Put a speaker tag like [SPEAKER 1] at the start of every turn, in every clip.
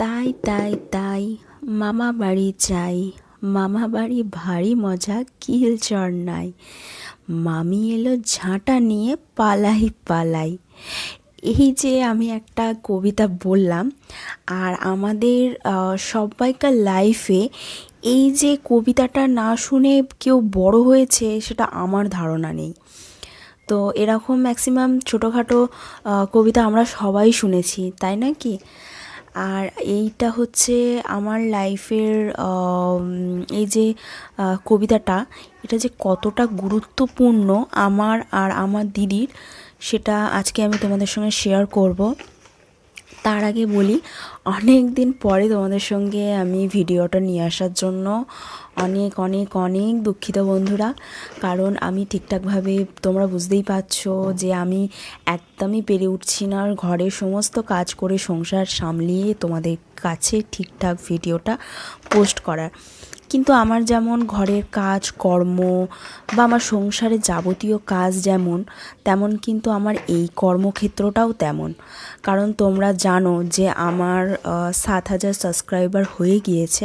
[SPEAKER 1] তাই তাই তাই, মামা বাড়ি চাই মামা বাড়ি ভারী মজা, কিল চর নাই। মামি এলো ঝাঁটা নিয়ে পালাই পালাই। এই যে আমি একটা কবিতা বললাম, আর আমাদের সবাইকার লাইফে এই যে কবিতাটা না শুনে কেউ বড় হয়েছে, সেটা আমার ধারণা নেই। তো এরকম ম্যাক্সিমাম ছোটোখাটো কবিতা আমরা সবাই শুনেছি, তাই না কি? আর এইটা হচ্ছে আমার লাইফের এই যে কবিতাটা, এটা যে কতটা গুরুত্বপূর্ণ আমার আর আমার দিদির, সেটা আজকে আমি তোমাদের সঙ্গে শেয়ার করব। তার আগে বলি, অনেক দিন পরে তোমাদের সঙ্গে আমি ভিডিওটা নিয়ে আসার জন্য অনেক অনেক অনেক দুঃখিত বন্ধুরা। কারণ আমি ঠিকঠাকভাবে তোমরা বুঝতেই পারছ যে আমি একদমই পেরে উঠছি না আর ঘরের সমস্ত কাজ করে সংসার সামলিয়ে তোমাদের কাছে ঠিকঠাক ভিডিওটা পোস্ট করার। কিন্তু আমার যেমন ঘরের কাজ, কর্ম বা আমার সংসারে যাবতীয় কাজ যেমন, তেমন কিন্তু আমার এই কর্মক্ষেত্রটাও তেমন। কারণ তোমরা জানো যে আমার সাত হাজার সাবস্ক্রাইবার হয়ে গিয়েছে।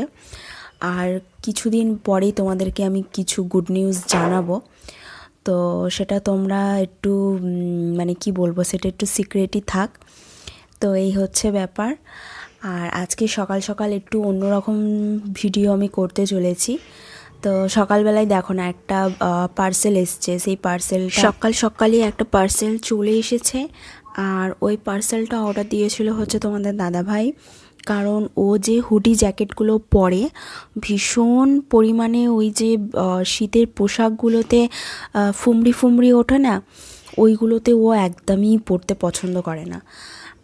[SPEAKER 1] আর কিছুদিন পরেই তোমাদেরকে আমি কিছু গুড নিউজ জানাব। তো সেটা তোমরা একটু মানে কি বলব, সেটা একটু সিক্রেটই থাক। তো এই হচ্ছে ব্যাপার। আর আজকে সকাল সকাল একটু অন্যরকম ভিডিও আমি করতে চলেছি। তো সকালবেলায় দেখো না, একটা পার্সেল এসছে। সেই পার্সেল সকাল সকালই একটা পার্সেল চলে এসেছে। আর ওই পার্সেলটা অর্ডার দিয়েছিল হচ্ছে তোমাদের দাদা ভাই কারণ ও যে হুডি জ্যাকেটগুলো পরে, ভীষণ পরিমাণে ওই যে শীতের পোশাকগুলোতে ফুমড়ি ফুমড়ি ওঠে না, ওইগুলোতে ও একদমই পরতে পছন্দ করে না।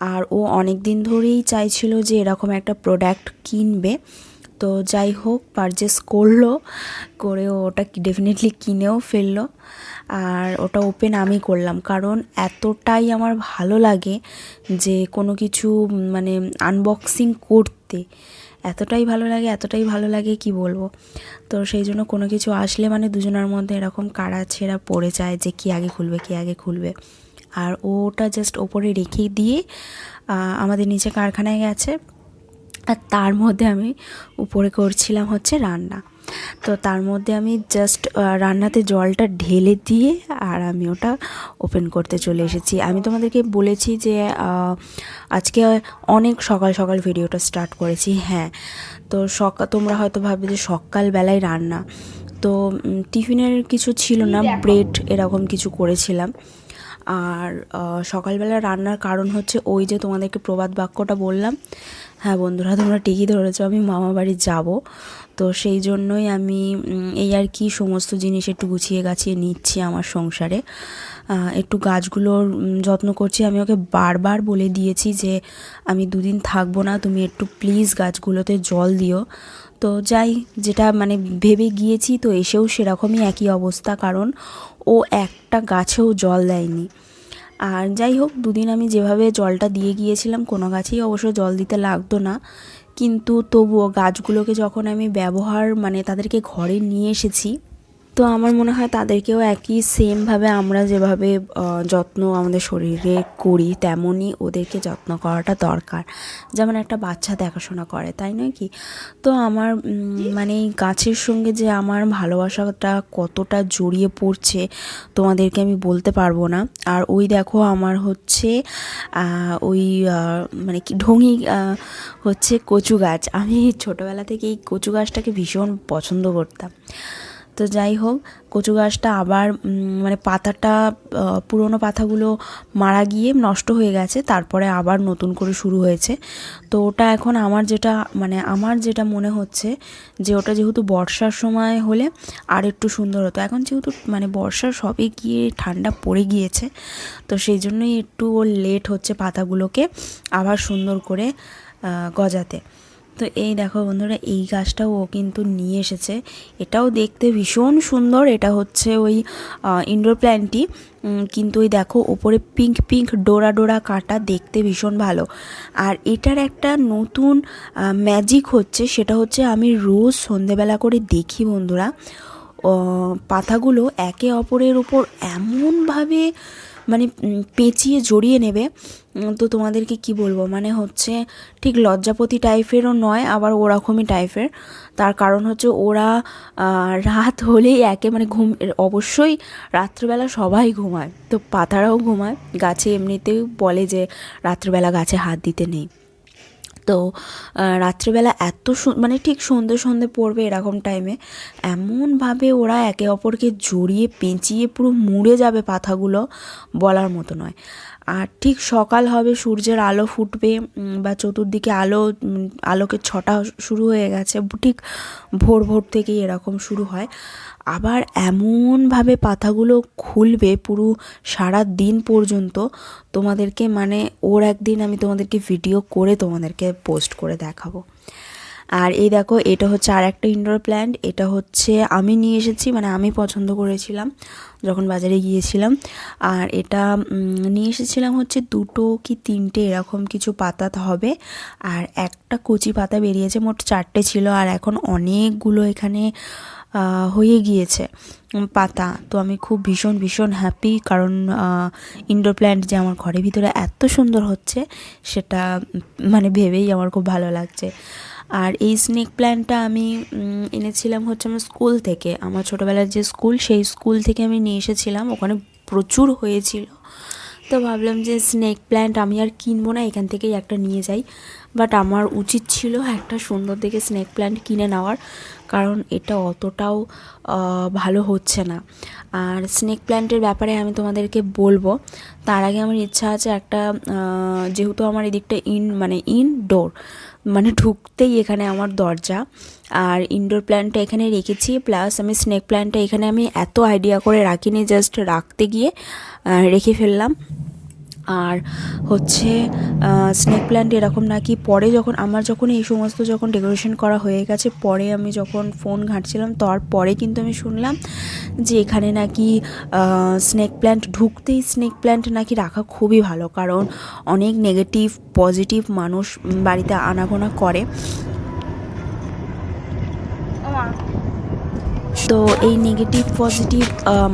[SPEAKER 1] আর ও অনেক দিন ধরেই চাইছিল যে এরকম একটা প্রোডাক্ট কিনবে। তো যাই হোক পারচেস করল, করে ওটা ডেফিনেটলি কিনেও ফেলল। আর ওটা ওপেন আমি করলাম, কারণ এতটাই আমার ভালো লাগে যে কোনো কিছু মানে আনবক্সিং করতে। এতটাই ভালো লাগে, এতটাই ভালো লাগে, কি বলব? তো সেই জন্য কোনো কিছু আসলে মানে দুজনের মধ্যে এরকম কাড়া ছেঁড়া পড়ে যায় যে কি আগে খুলবে, কি আগে খুলবে। আর ওটা জাস্ট ওপরে রেখে দিয়ে আমাদের নিচে কারখানায় গেছে। আর তার মধ্যে আমি উপরে করছিলাম হচ্ছে রান্না। তো তার মধ্যে আমি জাস্ট রান্নাতে জলটা ঢেলে দিয়ে আর আমি ওটা ওপেন করতে চলে এসেছি। আমি তোমাদেরকে বলেছি যে আজকে অনেক সকাল সকাল ভিডিওটা স্টার্ট করেছি। হ্যাঁ তো সকাল তোমরা হয়তো ভাববে যে সকালবেলায় রান্না। তো টিফিনের কিছু ছিল না ব্রেড এরকম কিছু করেছিলাম। আর সকালবেলা রান্নার কারণ হচ্ছে ওই যে তোমাদেরকে প্রবাদ বাক্যটা বললাম। হ্যাঁ বন্ধুরা, তোমরা ঠিকই ধরেছো, আমি মামা বাড়ি যাব। তো সেই জন্যই আমি এই আর কি সমস্ত জিনিস একটু গুছিয়ে গাছিয়ে নিচ্ছি আমার সংসারে। একটু গাছগুলোর যত্ন করছি। আমি ওকে বারবার বলে দিয়েছি যে, আমি দুদিন থাকব না, তুমি একটু প্লিজ গাছগুলোতে জল দিও। তো যাই, যেটা মানে ভেবে গিয়েছি, তো এসেও সেরকমই একই অবস্থা। কারণ ও একটা গাছেও জল দেয়নি। আর যাই হোক, দুদিন আমি যেভাবে জলটা দিয়ে গিয়েছিলাম, কোনো গাছেই অবশ্য জল দিতে লাগতো না। কিন্তু তবুও গাছগুলোকে যখন আমি ব্যবহার মানে তাদেরকে ঘরে নিয়ে এসেছি তো আমার মনে হয় তাদেরকেও একই সেমভাবে আমরা যেভাবে যত্ন আমাদের শরীরে করি, তেমনই ওদেরকে যত্ন করাটা দরকার। যেমন একটা বাচ্চা দেখাশোনা করে, তাই নয় কি? তো আমার মানে এই গাছের সঙ্গে যে আমার ভালোবাসাটা কতটা জড়িয়ে পড়ছে, তোমাদেরকে আমি বলতে পারব না। আর ওই দেখো আমার হচ্ছে ওই মানে কি ঢঙি হচ্ছে কচু গাছ। আমি ছোটোবেলা থেকে এই কচু গাছটাকে ভীষণ পছন্দ করতাম। তো যাই হোক, কচু গাছটা আবার মানে পাতাটা পুরোনো পাতাগুলো মারা গিয়ে নষ্ট হয়ে গেছে, তারপরে আবার নতুন করে শুরু হয়েছে। তো ওটা এখন আমার যেটা মানে আমার যেটা মনে হচ্ছে যে ওটা যেহেতু বর্ষার সময় হলে আর একটু সুন্দর হতো। এখন যেহেতু মানে বর্ষা সবে গিয়ে ঠান্ডা পড়ে গিয়েছে, তো সেই জন্যই একটু ওর লেট হচ্ছে পাতাগুলোকে আবার সুন্দর করে গজাতে। তো এই দেখো বন্ধুরা, এই গাছটাও ও কিন্তু নিয়ে এসেছে। এটাও দেখতে ভীষণ সুন্দর। এটা হচ্ছে ওই ইনডোর প্ল্যান্টটি কিন্তু ওই দেখো, ওপরে পিঙ্ক পিঙ্ক ডোরা ডোরা কাটা দেখতে ভীষণ ভালো। আর এটার একটা নতুন ম্যাজিক হচ্ছে, সেটা হচ্ছে আমি রোজ সন্ধেবেলা করে দেখি বন্ধুরা। পাতাগুলো একে অপরের উপর এমনভাবে মানে পেঁচিয়ে জড়িয়ে নেবে তো তোমাদেরকে কি বলব? মানে হচ্ছে ঠিক লজ্জাপতি টাইপেরও নয়, আবার ওরকমই টাইপের। তার কারণ হচ্ছে ওরা রাত হলেই একে মানে ঘুম, অবশ্যই রাত্রেবেলা সবাই ঘুমায়। তো পাতারাও ঘুমায়। গাছে এমনিতেও বলে যে রাত্রেবেলা গাছে হাত দিতে নেই। তো রাত্রিবেলা এত মানে ঠিক সন্ধে সন্ধে পড়বে এরকম টাইমে এমনভাবে ওরা একে অপরকে জড়িয়ে পেঁচিয়ে পুরো মুড়ে যাবে পাথাগুলো বলার মতো নয়। আর ঠিক সকাল হবে সূর্যের আলো ফুটবে বা চতুর্দিকে আলো উম, আলোকের ছটা শুরু হয়ে গেছে ঠিক ভোর ভোর থেকেই এরকম শুরু হয়। আবার এমনভাবে পাতাগুলো খুলবে পুরো সারা দিন পর্যন্ত তোমাদেরকে মানে ওর একদিন আমি তোমাদেরকে ভিডিও করে তোমাদেরকে পোস্ট করে দেখাবো। আর এই দেখো, এটা হচ্ছে আর একটা ইনডোর প্ল্যান্ট এটা হচ্ছে আমি নিয়ে এসেছি মানে আমি পছন্দ করেছিলাম যখন বাজারে গিয়েছিলাম। আর এটা নিয়ে এসেছিলাম হচ্ছে দুটো কি তিনটে এরকম কিছু পাতা হবে, আর একটা কচি পাতা বেরিয়েছে, মোট চারটে ছিল, আর এখন অনেকগুলো এখানে হয়ে গিয়েছে পাতা। তো আমি খুব ভীষণ ভীষণ হ্যাপি কারণ ইনডোর প্ল্যান্ট যে আমার ঘরের ভিতরে এত সুন্দর হচ্ছে, সেটা মানে ভেবেই আমার খুব ভালো লাগছে। আর এই স্নেক প্ল্যান্টটা আমি এনেছিলাম হচ্ছে আমার স্কুল থেকে। আমার ছোটোবেলার যে স্কুল সেই স্কুল থেকে আমি নিয়ে এসেছিলাম। ওখানে প্রচুর হয়েছিল। তো ভাবলাম যে স্নেক প্ল্যান্ট আমি আর কিনবো না, এখান থেকেই একটা নিয়ে যাই। বাট আমার উচিত ছিল একটা সুন্দর দেখে স্নেক প্ল্যান্ট কিনে নেওয়ার, কারণ এটা অতটাও ভালো হচ্ছে না। আর স্নেক প্ল্যান্টের ব্যাপারে আমি তোমাদেরকে বলব, তার আগে আমার ইচ্ছা আছে একটা যেহেতু আমার এদিকটা ইন মানে ইনডোর মানে ঢুকতেই এখানে আমার দরজা। আর ইনডোর প্ল্যান্টটা এখানে রেখেছি প্লাস আমি স্নেক প্ল্যান্টটা এখানে আমি এত আইডিয়া করে রাখিনি জাস্ট রাখতে গিয়ে রেখে ফেললাম। আর হচ্ছে স্নেক প্ল্যান্ট এরকম নাকি পরে যখন আমার যখন এই সমস্ত যখন ডেকোরেশন করা হয়ে গেছে, পরে আমি যখন ফোন ঘাঁটছিলাম, তারপরে কিন্তু আমি শুনলাম যে এখানে নাকি স্নেক প্ল্যান্ট ঢুকতেই স্নেক প্ল্যান্ট নাকি রাখা খুবই ভালো। কারণ অনেক নেগেটিভ পজিটিভ মানুষ বাড়িতে আনাগোনা করে। তো এই নেগেটিভ পজিটিভ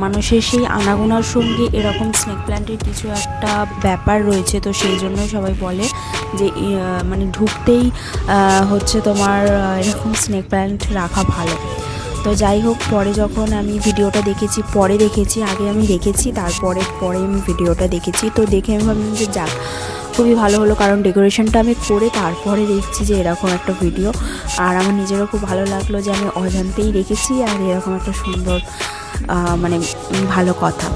[SPEAKER 1] মানুষের সেই আনাগোনার সঙ্গে এরকম স্নেক প্ল্যান্টের কিছু একটা ব্যাপার রয়েছে, তো সেই জন্য সবাই বলে যে মানে ঢুকতেই হচ্ছে তোমার এরকম স্নেক প্ল্যান্ট রাখা ভালো। তো যাই হোক, পরে যখন আমি ভিডিওটা দেখেছি, পরে দেখেছি, আগে আমি দেখেছি, তারপরে, পরে আমি ভিডিওটা দেখেছি। তো দেখে আমি ভাবলাম যে যাক খুবই ভালো হলো কারণ ডেকোরেশনটা আমি করে তারপরে দেখছি যে এরকম একটা ভিডিও। আর আমার নিজেরও খুব ভালো লাগল যে আমি অজান্তেই রেখেছি আর এরকম একটা সুন্দর মানে ভালো কথা।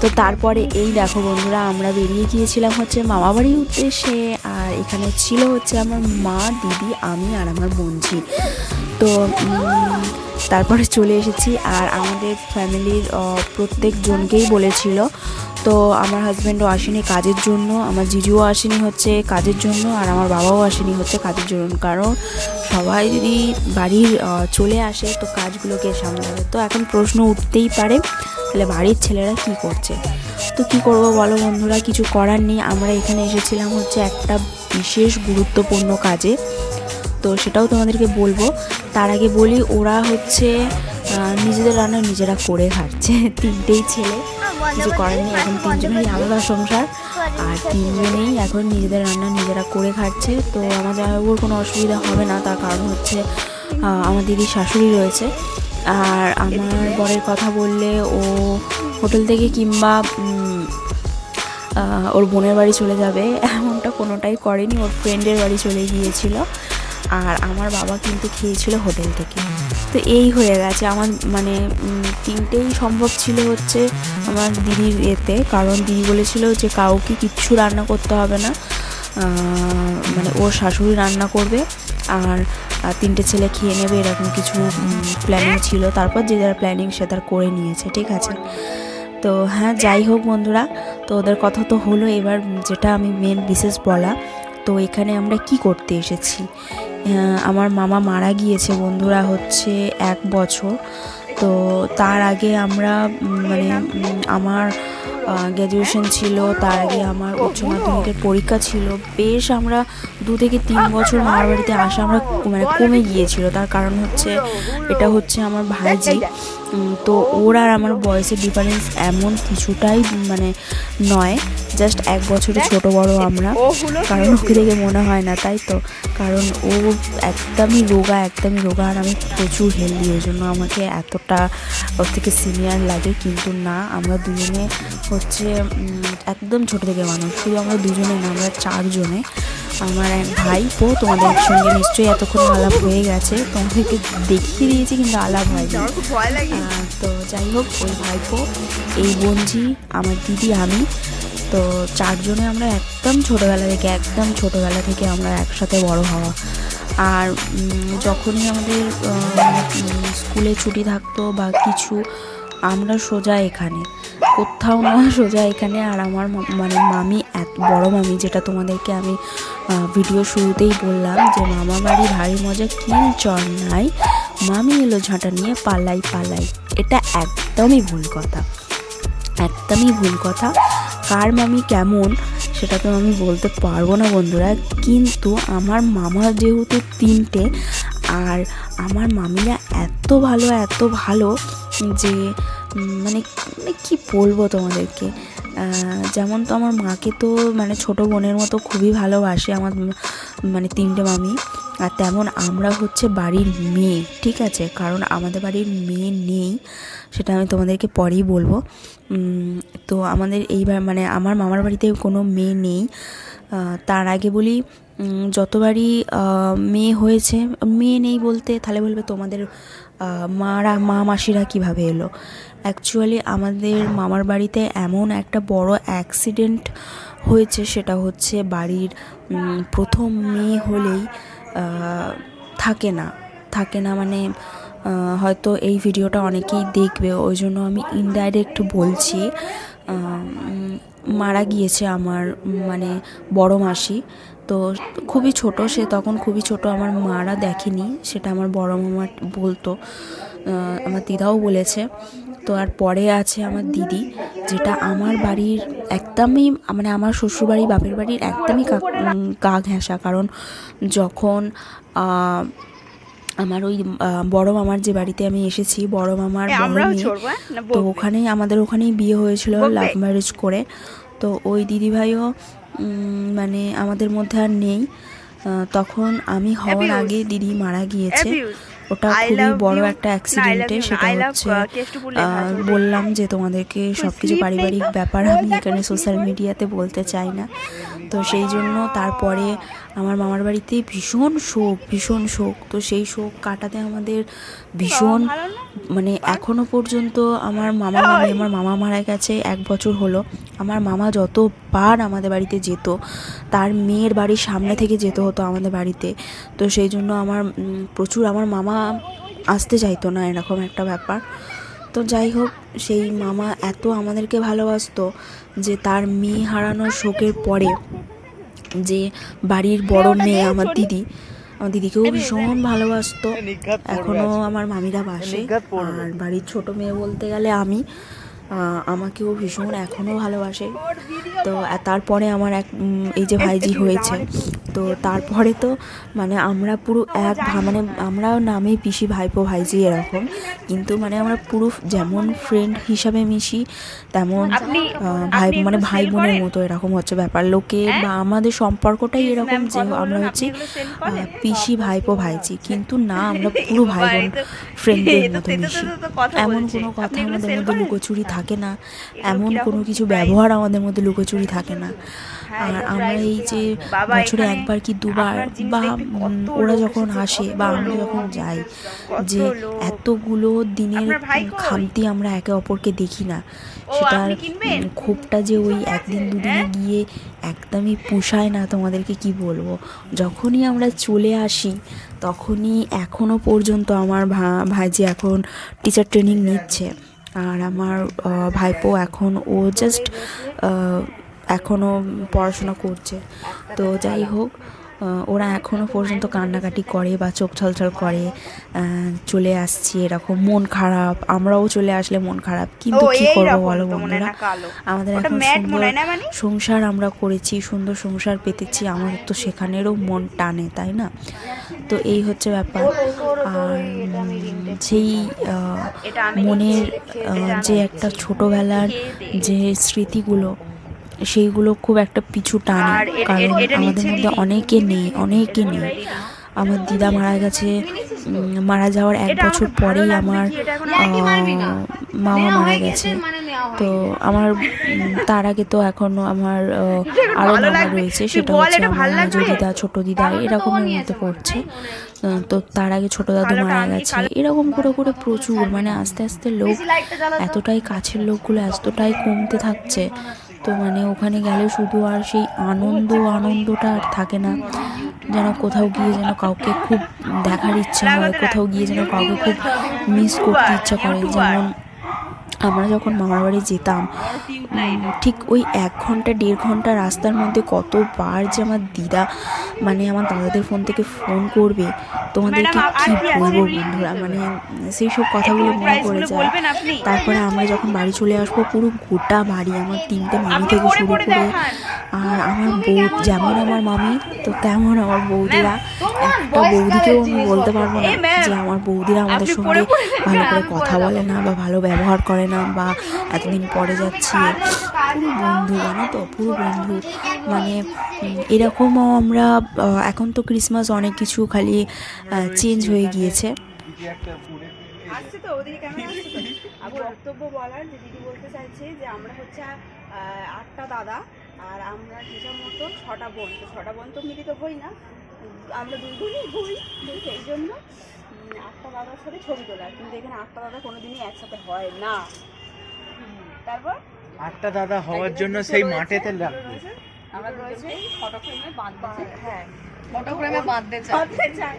[SPEAKER 1] তো তারপরে এই দেখো বন্ধুরা, আমরা বেরিয়ে গিয়েছিলাম হচ্ছে মামা বাড়ির উদ্দেশ্যে আর এখানে ছিল হচ্ছে আমার মা, দিদি, আমি আর আমার বোনঝি তো তারপরে চলে এসেছি আর আমাদের ফ্যামিলির প্রত্যেকজনকেই বলেছিল তো আমার হাজব্যান্ডও আসেনি কাজের জন্য, আমার জিজুও আসেনি হচ্ছে কাজের জন্য, আর আমার বাবাও আসেনি হচ্ছে কাজের জন্য। কারণ সবাই যদি বাড়ির চলে আসে তো কাজগুলোকে সামলাবে। তো এখন প্রশ্ন উঠতেই পারে, তাহলে বাড়ির ছেলেরা কি করছে? তো কি করব বলো বন্ধুরা, কিছু করার নেই। আমরা এখানে এসেছিলাম হচ্ছে একটা বিশেষ গুরুত্বপূর্ণ কাজে। তো সেটাও তোমাদেরকে বলব। তার আগে বলি, ওরা হচ্ছে নিজেদের রান্না নিজেরা করে খাচ্ছে। তিনটেই ছেলে। কিছু করার নেই এখন তিনজনেরই আলাদা সংসার আর তিনজনেই এখন নিজেদের রান্না নিজেরা করে খাচ্ছে তো আমার ওর কোনো অসুবিধা হবে না তার কারণ হচ্ছে আমার দিদির শাশুড়ি রয়েছে। আর আমার বরের কথা বললে ও হোটেল থেকে কিংবা ওর বোনের বাড়ি চলে যাবে এমনটা কোনোটাই করেনি ওর ফ্রেন্ডের বাড়ি চলে গিয়েছিল। আর আমার বাবা কিন্তু খেয়েছিল হোটেল থেকে। তো এই হয়ে গেছে। আমার মানে তিনটেই সম্ভব ছিল হচ্ছে আমার দিদির এতে। কারণ দিদি বলেছিল যে, কাউকে কিচ্ছু রান্না করতে হবে না। মানে ওর শাশুড়ি রান্না করবে আর তিনটে ছেলে খেয়ে নেবে, এরকম কিছু প্ল্যানিং ছিল। তারপর যে যার প্ল্যানিং সে তার করে নিয়েছে, ঠিক আছে? তো হ্যাঁ যাই হোক বন্ধুরা, তো ওদের কথা তো হলো। এবার যেটা আমি মেন বিশেষ বলা, তো এখানে আমরা কি করতে এসেছি? আমার মামা মারা গিয়েছে, বন্ধুরা হচ্ছে এক বছর। তো তার আগে আমরা মানে আমার গ্র্যাজুয়েশন ছিল, তার আগে আমার উচ্চ মাধ্যমিকের পরীক্ষা ছিল। বেশ আমরা দু থেকে তিন বছর মামার বাড়িতে আসা আমরা মানে কমে গিয়েছিল। তার কারণ হচ্ছে, এটা হচ্ছে আমার ভাইজি। তো ওর আর আমার বয়সের ডিফারেন্স এমন কিছুটাই মানে নয়। জাস্ট এক বছরের ছোট বড় আমরা। কারণ ওকে দেখে মনে হয় না তাই তো? কারণ ও একদমই রোগা একদমই রোগা আর আমি প্রচুর হেলদি ওই জন্য আমাকে এতটা ওর থেকে সিনিয়র লাগে। কিন্তু না আমরা দুজনে হচ্ছে একদম ছোট থেকে মানুষ। শুধু আমরা দুজনে না আমরা চারজনে। আমার এক ভাইপো তোমাদের সঙ্গে নিশ্চয়ই এতক্ষণ আলাপ হয়ে গেছে। তোমাদেরকে দেখিয়ে দিয়েছি কিন্তু আলাপ হয়নি। আহ, তো যাই হোক ওই ভাইপো এই বোনজি আমার দিদি আমি। তো চারজনে আমরা একদম ছোটোবেলা থেকে, একদম ছোটোবেলা থেকে আমরা একসাথে বড় হওয়া। আর যখনই আমাদের স্কুলে ছুটি থাকতো বা কিছু, আমরা সোজা এখানে। কোথাও না সোজা এখানে। আর আমার মানে মামি এত, বড় মামি যেটা তোমাদেরকে আমি ভিডিও শুরুতেই বললাম যে, মামা বাড়ি ভারী মজা, কিল চর নাই। মামি এলো ঝাঁটা নিয়ে, পালাই পালাই। এটা একদমই ভুল কথা। একদমই ভুল কথা। কার মামি কেমন সেটা তো আমি বলতে পারব না বন্ধুরা। কিন্তু আমার মামা যেহেতু তিনটে, আর আমার মামিরা এত ভালো এত ভালো যে মানে মানে কী বলব তোমাদেরকে? যেমন তো আমার মাকে তো মানে ছোট বোনের মতো খুবই ভালোবাসে আমার মানে তিনটে মামি। আর তেমন আমরা হচ্ছে বাড়ির মেয়ে, ঠিক আছে? কারণ আমাদের বাড়ির মেয়ে নেই, সেটা আমি তোমাদেরকে পরেই বলব। তো আমাদের এইবার মানে আমার মামার বাড়িতে কোনো মেয়ে নেই। তার আগে বলি যতবারই মেয়ে হয়েছে, মেয়ে নেই বলতে তাহলে বলবে তোমাদের মারা মা মাসিরা কীভাবে এলো? অ্যাকচুয়ালি আমাদের মামার বাড়িতে এমন একটা বড় অ্যাক্সিডেন্ট হয়েছে, সেটা হচ্ছে বাড়ির প্রথম মেয়ে হলেই থাকে না। থাকে না মানে হয়তো এই ভিডিওটা অনেকেই দেখবে, ওই জন্য আমি ইনডাইরেক্ট বলছি। মারা গিয়েছে আমার মানে বড় মাসি। তো খুবই ছোট, সে তখন খুবই ছোট, আমার মারা দেখেনি, সেটা আমার বড় মামা বলতো। আমার দিদাও বলেছে। তো আর পরে আছে আমার দিদি যেটা আমার বাড়ির একদমই মানে আমার শ্বশুরবাড়ি বাপের বাড়ির একদমই গা ঘেঁষা। কারণ যখন আমার ওই বড় মামার যে বাড়িতে আমি এসেছি বড় মামার বড় মেয়ে
[SPEAKER 2] চড়বো হ্যাঁ? না
[SPEAKER 1] তো ওখানেই আমাদের ওখানেই বিয়ে হয়েছিল লাভ ম্যারেজ করে। তো ওই দিদিভাইও মানে আমাদের মধ্যে আর নেই। তখন আমি হওয়ার আগে দিদি মারা গিয়েছে. ওটা খুবই বড় একটা অ্যাক্সিডেন্টে সেটা হচ্ছে
[SPEAKER 2] uh,
[SPEAKER 1] বললাম যে তোমাদেরকে সব কিছু পারিবারিক ব্যাপার আমি এখানে সোশ্যাল মিডিয়াতে বলতে চাই না। তো সেই জন্য তারপরে আমার মামার বাড়িতে ভীষণ শোক ভীষণ শোক। তো সেই শোক কাটাতে আমাদের ভীষণ মানে এখনও পর্যন্ত আমার মামা মামি আমার মামা মারা গেছে এক বছর হলো। আমার মামা যতবার আমাদের বাড়িতে যেত তার মেয়ের বাড়ির সামনে থেকে যেতে হতো আমাদের বাড়িতে। তো সেই জন্য আমার প্রচুর আমার মামা আসতে চাইতো না এরকম একটা ব্যাপার। তো যাই হোক সেই মামা এত আমাদেরকে ভালোবাসতো যে তার মেয়ে হারানোর শোকের পরে যে বাড়ির বড় মেয়ে আমার দিদি। আমার দিদিকেও ভীষণ ভালোবাসতো। এখনও আমার মামিরা বাসে। আর বাড়ির ছোট মেয়ে বলতে গেলে আমি। আমাকেও ভীষণ এখনও ভালোবাসে। তো তারপরে আমার এক এই যে ভাইজি হয়েছে তো তারপরে তো মানে আমরা পুরো এক মানে আমরা নামে পিসি ভাইপো ভাইজি এরকম কিন্তু মানে আমরা পুরো যেমন ফ্রেন্ড হিসাবে মিশি তেমন ভাই মানে ভাই বোনের মতো এরকম হচ্ছে ব্যাপার। লোকে বা আমাদের সম্পর্কটাই এরকম যে আমরা হচ্ছে পিসি ভাইপো ভাইজি কিন্তু না আমরা পুরো ভাই বোন ফ্রেন্ডদের মতো মিশি। এমন। কোনো কথা আমাদের মধ্যে লুকোচুরি থাকে না। এমন কোনো কিছু ব্যবহার আমাদের মধ্যে লুকোচুরি থাকে না।
[SPEAKER 2] হ্যাঁ,
[SPEAKER 1] আর আমরা এই যে বছরে একবার কি দুবার বা ওরা যখন আসে বা আমরা যখন যাই যে এতগুলো দিনের
[SPEAKER 2] ভাই?
[SPEAKER 1] খামতি আমরা একে অপরকে দেখি না। সেটার ক্ষোভটা যে ওই একদিন দুদিনে
[SPEAKER 2] হ্যাঁ?
[SPEAKER 1] গিয়ে একদমই পুষায় না তোমাদেরকে কি বলব? যখনই আমরা চলে আসি তখনই এখনও পর্যন্ত আমার ভা ভাইজি এখন টিচার ট্রেনিং নিচ্ছে। আর আমার ভাইপো এখন ও জাস্ট এখনও পড়াশোনা করছে। তো যাই হোক ওরা এখনও পর্যন্ত কান্নাকাটি করে বা চোখ ছলছল করে চলে আসছি এরকম মন খারাপ। আমরাও চলে আসলে মন খারাপ। কিন্তু কি করব বলো বন্ধুরা? আমাদের এখন সুন্দর সংসার আমরা করেছি সুন্দর সংসার পেতেছি আমাদের তো সেখানেরও মন টানে তাই না? তো এই হচ্ছে ব্যাপার। আর আহ, মনের যে একটা ছোটোবেলার যে স্মৃতিগুলো সেইগুলো খুব একটা পিছু টানে। কারণ আমাদের মধ্যে অনেকে নেই অনেকে নেই। আমার দিদা মারা গেছে মারা যাওয়ার এক বছর পরেই আমার মামা মারা গেছে। তো আমার তার আগে তো এখনও আমার আহ, আরও মামা রয়েছে সেটা হচ্ছে আমার মেজো দিদা ছোট দিদা এরকমের মধ্যে পড়ছে তো তার আগে ছোট দাদু মারা গেছে। এরকম করে করে প্রচুর মানে আস্তে আস্তে লোক এতটাই কাছের লোকগুলো এতটাই কমতে থাকছে। তো মানে ওখানে গেলে শুধু আর সেই আনন্দ আনন্দটা আর থাকে না। যেন কোথাও গিয়ে যেন কাউকে খুব দেখার ইচ্ছা হয় কোথাও গিয়ে যেন কাউকে খুব মিস করতে ইচ্ছা করে। যেমন আমরা যখন মামার বাড়ি যেতাম ঠিক ওই এক ঘণ্টা দেড় ঘণ্টা রাস্তার মধ্যে কতবার যে আমার দিদা মানে আমার দাদাদের ফোন থেকে ফোন করবে। তোমাদেরকে কি বলব বন্ধুরা? মানে সেই সব কথাগুলো মনে পড়ে যায়। তারপরে আমরা যখন বাড়ি চলে আসব পুরো গোটা বাড়ি আমার তিনটে মামি থেকে শুরু করে আর আমার বউ যেমন আমার মামি তো তেমন আমার বৌদিরা একটা বৌদিকেও আমি বলতে পারব না যে আমার বৌদিরা আমাদের সঙ্গে ভালো করে কথা বলে না বা ভালো ব্যবহার করে না বা এতদিন পরে যাচ্ছি। পুরো বন্ধু জানো তো পুরো বন্ধু। মানে এরকমও আমরা এখন তো ক্রিসমাস অনেক কিছু খালি চেঞ্জ হয়ে গিয়েছে।
[SPEAKER 2] আসছে তো ওদিকে ক্যামেরা আসছে তো বক্তব্য বলার যে দিদি বলতে চাইছে যে আমরা হচ্ছে আটটা দাদা আর আমরা হিসাব মতো ছটা বোন। তো ছটা বোন তো মিলিত হই না। আমরা দুই বোনই হই সেই জন্য আটটা দাদার সাথে ছবি তোলা। কিন্তু এখানে আটটা দাদা কোনোদিনই একসাথে হয় না। তারপর?
[SPEAKER 3] আটটা দাদা হওয়ার জন্য সেই মাঠেতে লাগবে
[SPEAKER 2] রয়েছে
[SPEAKER 4] আমরা দুজনেই ফটো বাঁধতে
[SPEAKER 2] হ্যাঁ।
[SPEAKER 4] ফটো বাঁধতে চাই।
[SPEAKER 2] বাদতে চাই।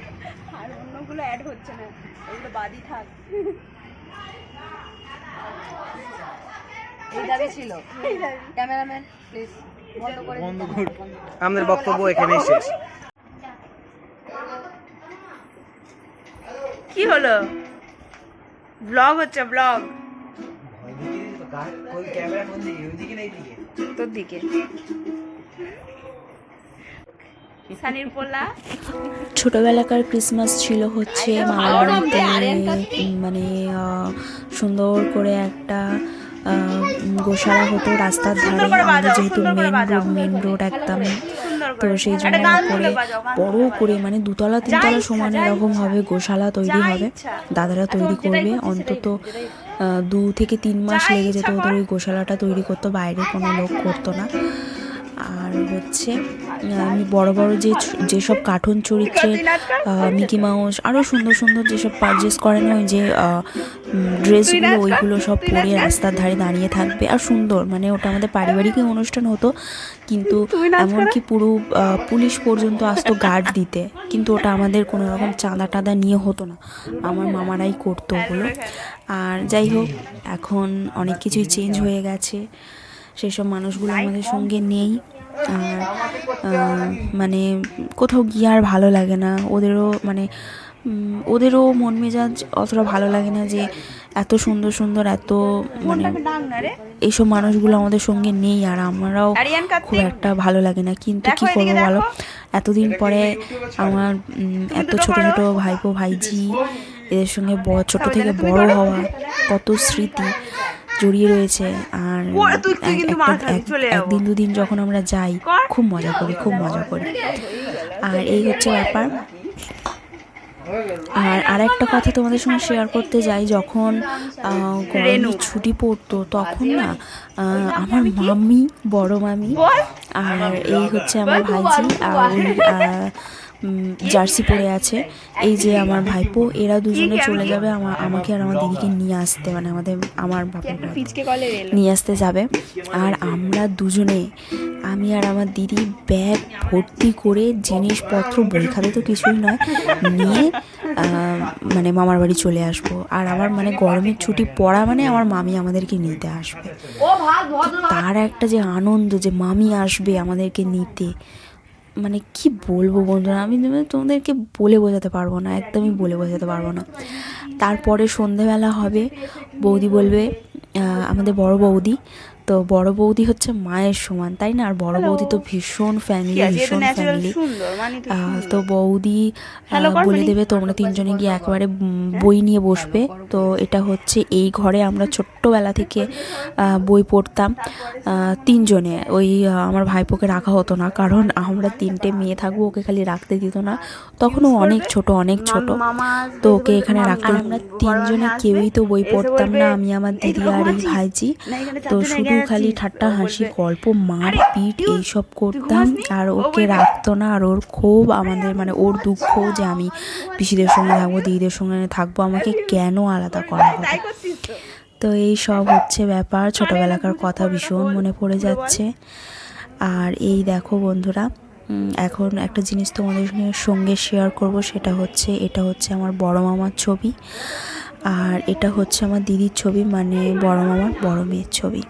[SPEAKER 2] আর অন্যগুলো অ্যাড হচ্ছে না। ওগুলো বাদই থাক।
[SPEAKER 4] এই দাবি ছিল। ক্যামেরাম্যান প্লিজ বন্ধ করে
[SPEAKER 3] বন্ধ। আমাদের বক্তব্য এখানেই শেষ।
[SPEAKER 2] কি হলো? ব্লগ হচ্ছে ব্লগ। তোর দিকে।
[SPEAKER 1] ছোটবেলাকার ক্রিসমাস ছিল হচ্ছে মামার বাড়িতে মানে সুন্দর করে একটা গোশালা হতো রাস্তার ধারে আমাদের যেহেতু মেন রোড মেন রোড একদম। তো সেই জন্য করে বড় করে মানে দুতলা তিনতলা সমান এরকম। ভাবে গোশালা তৈরি হবে দাদারা তৈরি করবে অন্তত দু থেকে তিন মাস লেগে যেত ওদের ওই গোশালাটা তৈরি করতো বাইরে কোনো লোক করতো না। আর হচ্ছে আমি বড় বড় যে যেসব কার্টুন চরিত্রের মিকি মাউস আরও সুন্দর সুন্দর যেসব পারচেস করেন ওই যে ড্রেসগুলো ওইগুলো সব পরে রাস্তার ধারে দাঁড়িয়ে থাকবে। আর সুন্দর মানে ওটা আমাদের পারিবারিক অনুষ্ঠান হতো কিন্তু এমনকি পুরো পুলিশ পর্যন্ত আসতো গার্ড দিতে কিন্তু ওটা আমাদের কোনো রকম চাঁদা টাদা নিয়ে হতো না। আমার মামারাই করতো ওগুলো। আর যাই হোক এখন অনেক কিছুই চেঞ্জ হয়ে গেছে। সেসব মানুষগুলো আমাদের সঙ্গে নেই। আর মানে কোথাও গিয়ে আর ভালো লাগে না। ওদেরও মানে ওদেরও মন মেজাজ অতটা ভালো লাগে না যে এত সুন্দর সুন্দর এত মানে এইসব মানুষগুলো আমাদের সঙ্গে নেই আর আমরাও খুব একটা ভালো লাগে না। কিন্তু কি করব বলো? এতদিন পরে আমার এত ছোট। ছোট ভাইপো ভাইজি এদের সঙ্গে ব- ছোট থেকে বড় হওয়া কত স্মৃতি। জড়িয়ে রয়েছে আর। একদিন দুদিন যখন আমরা যাই খুব মজা করি খুব মজা করি। আর এই হচ্ছে ব্যাপার। আর আরেকটা কথা তোমাদের সঙ্গে শেয়ার করতে যাই যখন গরমের ছুটি পড়তো তখন না আমার মামি বড় মামি আর এই হচ্ছে আমার ভাইজি আর জার্সি পরে আছে। এই যে আমার ভাইপো এরা দুজনে চলে যাবে আমার আমাকে আর আমার দিদিকে নিয়ে আসতে মানে আমাদের আমার নিয়ে আসতে যাবে। আর আমরা দুজনে আমি আর আমার দিদি ব্যাগ ভর্তি করে জিনিসপত্র বই খাতে তো কিছুই নয় নিয়ে মানে মামার বাড়ি চলে আসব। আর আমার মানে গরমের ছুটি পড়া মানে আমার মামি আমাদেরকে নিতে আসবে। তার একটা যে আনন্দ যে মামি আসবে আমাদেরকে নিতে মানে কি বলব বন্ধুরা? আমি মানে তোমাদেরকে বলে বোঝাতে পারব না, একদমই বলে বোঝাতে পারব না। তারপরে সন্ধেবেলা হবে, বৌদি বলবে আমাদের বড় বৌদি তো বড় বৌদি হচ্ছে মায়ের সমান তাই না? আর বড় বৌদি তো ভীষণ ফ্যামিলি ভীষণ ফ্যামিলি
[SPEAKER 2] মানে তো
[SPEAKER 1] বৌদি বলে
[SPEAKER 2] মানে?
[SPEAKER 1] দেবে তোমরা তিনজনে গিয়ে একেবারে বই নিয়ে বসবে। তো এটা হচ্ছে এই ঘরে আমরা ছোট্টবেলা থেকে বই পড়তাম। তিনজনে। ওই আমার ভাইপোকে রাখা হতো না কারণ আমরা তিনটে মেয়ে থাকব ওকে খালি রাখতে দিত না। তখনও অনেক ছোট অনেক ছোট। তো ওকে এখানে রাখতে আমরা তিনজনে কেউই তো বই পড়তাম না আমি আমার দিদি আর এই ভাইজি। তো শুধু খালি ঠাট্টা হাসি গল্প মার পিট এইসব করতাম আর ওকে রাখতো না আর ওর ক্ষোভ আমাদের মানে ওর দুঃখ যে আমি পিসিদের সঙ্গে থাকব দিদিদের সঙ্গে থাকব আমাকে কেন আলাদা করা হবে
[SPEAKER 2] তো?
[SPEAKER 1] তো এই সব হচ্ছে ব্যাপার ছোটোবেলাকার কথা ভীষণ মনে পড়ে যাচ্ছে। আর এই দেখো বন্ধুরা এখন একটা জিনিস তোমাদের সঙ্গে শেয়ার করব সেটা হচ্ছে এটা হচ্ছে আমার বড় মামার ছবি। আর এটা হচ্ছে আমার দিদির ছবি মানে বড় মামার বড় মেয়ের ছবি।